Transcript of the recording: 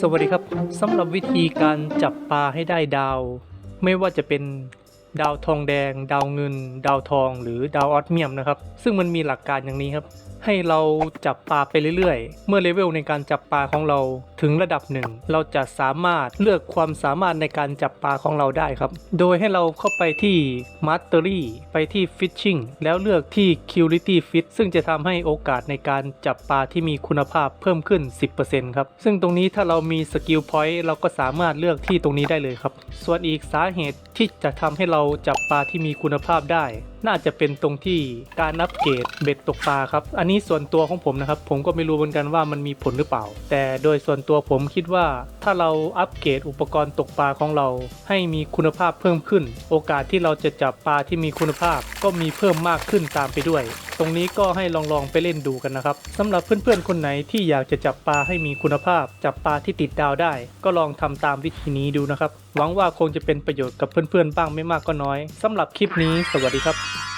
สวัสดีครับสำหรับวิธีการจับปลาให้ได้ดาว ไม่ว่าจะเป็นดาวทองแดง ดาวเงิน ดาวทอง หรือดาวออสเมียมนะครับ ซึ่งมันมีหลักการอย่างนี้ครับ ให้เราจับปลาไปเรื่อยๆ เมื่อเลเวลในการจับปลาของเราถึงระดับหนึ่ง เราจะสามารถเลือกความสามารถในการจับปลาของเราได้ครับ โดยให้เราเข้าไปที่ Mastery ไปที่ Fishing แล้วเลือกที่ Quality Fish ซึ่งจะทำให้โอกาสในการจับปลาที่มีคุณภาพเพิ่มขึ้น 10%ครับ ซึ่งตรงนี้ถ้าเรามีสกิลพอยต์เราก็สามารถเลือกที่ตรงนี้ได้เลยครับ ส่วนอีกสาเหตุที่จะทำให้เราจับปลาที่มีคุณภาพได้น่าจะเป็นตรงที่การอัปเกรดเบ็ดตกปลาครับ อันนี้ส่วนตัวของผมนะครับ ผมก็ไม่รู้เหมือนกันว่ามันมีผลหรือเปล่า แต่โดยส่วนตัวผมคิดว่า ถ้าเราอัปเกรดอุปกรณ์ตกปลาของเรา ให้มีคุณภาพเพิ่มขึ้น โอกาสที่เราจะจับปลาที่มีคุณภาพก็มีเพิ่มมากขึ้นตามไปด้วย ตรงนี้ก็ให้ลองลองๆไปเล่นดูกันนะครับสำหรับเพื่อนๆคนไหนที่อยากจะจับปลาให้มีคุณภาพ จับปลาที่ติดดาวได้ ก็ลองทำตามวิธีนี้ดูนะครับ หวังว่าคงจะเป็นประโยชน์กับเพื่อนๆบ้างไม่มากก็น้อยสำหรับคลิปนี้ สวัสดีครับ